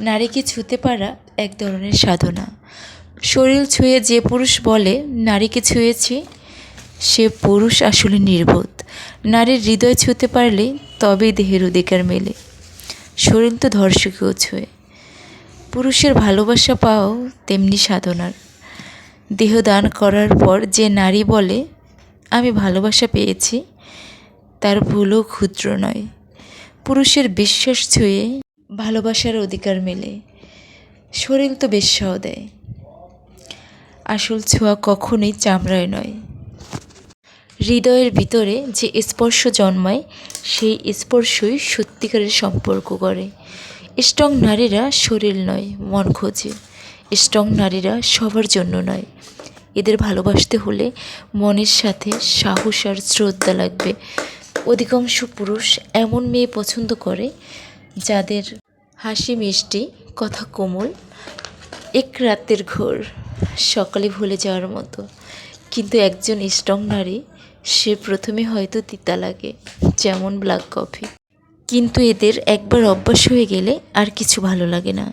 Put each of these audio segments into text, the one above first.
নারীকে ছুঁতে পারা এক ধরনের সাধনা? শরীর ছুঁয়ে যে পুরুষ বলে নারীকে ছুঁয়েছি? সে পুরুষ আসলে নির্বোধ। নারীর হৃদয় ছুঁতে পারলে তবেই দেহের অধিকার মেলে। শরীর তো ধর্ষকেও ছুঁয়ে। পুরুষের ভালোবাসা পাওয়াও তেমনি সাধনার। দেহ দান করার পর যে নারী বলে, আমি ভালোবাসা পেয়েছি, তার ভুলও ক্ষুদ্র নয়। পুরুষের বিশ্বাস ছুঁয়ে ভালোবাসার অধিকার মেলে। শরীর তো বেশ্যাও দেয় আসল ছোঁয়া কখনোই চামড়ায় নয়। হৃদয়ের ভিতরে যে স্পর্শ জন্মায়, সেই স্পর্শই সত্যিকারের সম্পর্ক করে। স্ট্রং নারীরা শরীর নয়, মন খোঁজে। স্ট্রং নারীরা সবার জন্য নয়। এদের ভালোবাসতে হলে মনের সাথে সাহস আর শ্রদ্ধা লাগবে। অধিকাংশ পুরুষ এমন মেয়ে পছন্দ করে, যাদের হাসি মিষ্টি, কথা কোমল, এক রাতের ঘোর, সকালে ভুলে যাওয়ার মতো। কিন্তু একজন স্ট্রং নারী, সে প্রথমে হয়তো তিতা লাগে, যেমন ব্ল্যাক কফি কিন্তু এদের একবার অভ্যাস হয়ে গেলে আর কিছু ভালো লাগে না।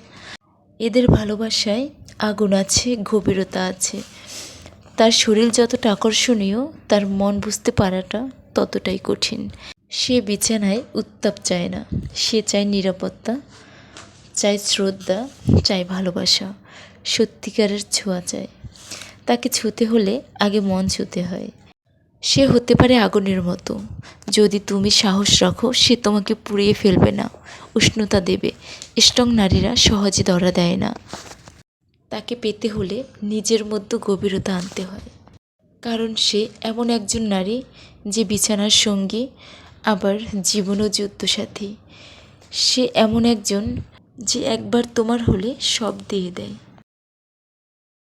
এদের ভালোবাসায় আগুন আছে, গভীরতা আছে। তার শরীর যতটা আকর্ষণীয়, তার মন বুঝতে পারাটা ততটাই কঠিন। সে বিছানায় উত্তাপ চায় না। সে চায় নিরাপত্তা চাই শ্রদ্ধা, চাই ভালোবাসা, সত্যিকারের ছোঁয়া চায় তাকে ছুঁতে হলে আগে মন ছুঁতে হয়। সে হতে পারে আগুনের মতো। যদি তুমি সাহস রাখো, সে তোমাকে পুড়িয়ে ফেলবে না, উষ্ণতা দেবে। স্ট্রং নারীরা সহজে ধরা দেয় না। তাকে পেতে হলে নিজের মধ্যে গভীরতা আনতে হয়। কারণ সে এমন একজন নারী যে বিছানার সঙ্গী, আবার জীবনও ও যুদ্ধসাথী। সে এমন একজন যে একবার তোমার হলে সব দিয়ে দেয়।